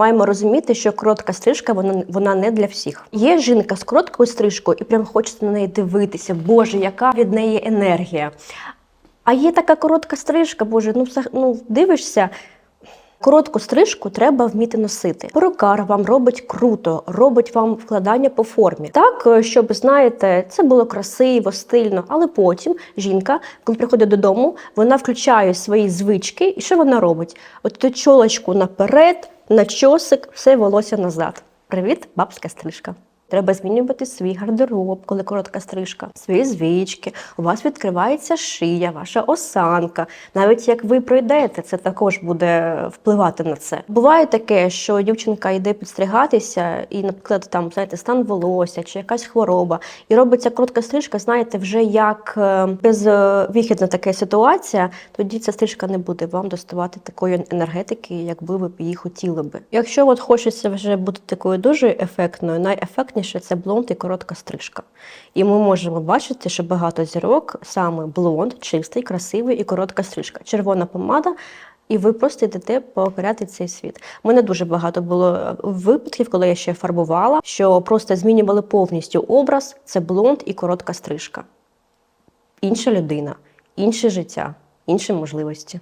Маємо розуміти, що коротка стрижка вона, вона не для всіх. Є жінка з короткою стрижкою, і прям хочеться на неї дивитися. Боже, яка від неї енергія. А є така коротка стрижка, боже, ну, ну дивишся. Коротку стрижку треба вміти носити. Перукар вам робить круто, робить вам вкладання по формі. Так, е, щоб знаєте, це було красиво, стильно. Але потім жінка, коли приходить додому, вона включає свої звички, і що вона робить? От ту чолочку наперед, на чосик, все волосся назад. Привіт, бабська стрижка. Треба змінювати свій гардероб, коли коротка стрижка, свої звички. У вас відкривається шия, ваша осанка. Навіть як ви пройдете, це також буде впливати на це. Буває таке, що дівчинка йде підстригатися, і, наприклад, там знаєте, стан волосся чи якась хвороба, і робиться коротка стрижка. Знаєте, вже як е, безвихідна така ситуація, тоді ця стрижка не буде вам доставати такої енергетики, якби ви її хотіли би. Якщо от хочеться вже бути такою дуже ефектною, найефектніше це блонд і коротка стрижка. І ми можемо бачити, що багато зірок саме блонд, чистий, красивий і коротка стрижка. Червона помада. І ви просто йдете покоряти цей світ. Мене дуже багато було е, випадків, коли я ще фарбувала, що просто змінювали повністю образ. Це блонд і коротка стрижка. Інша людина, інше життя, інші можливості.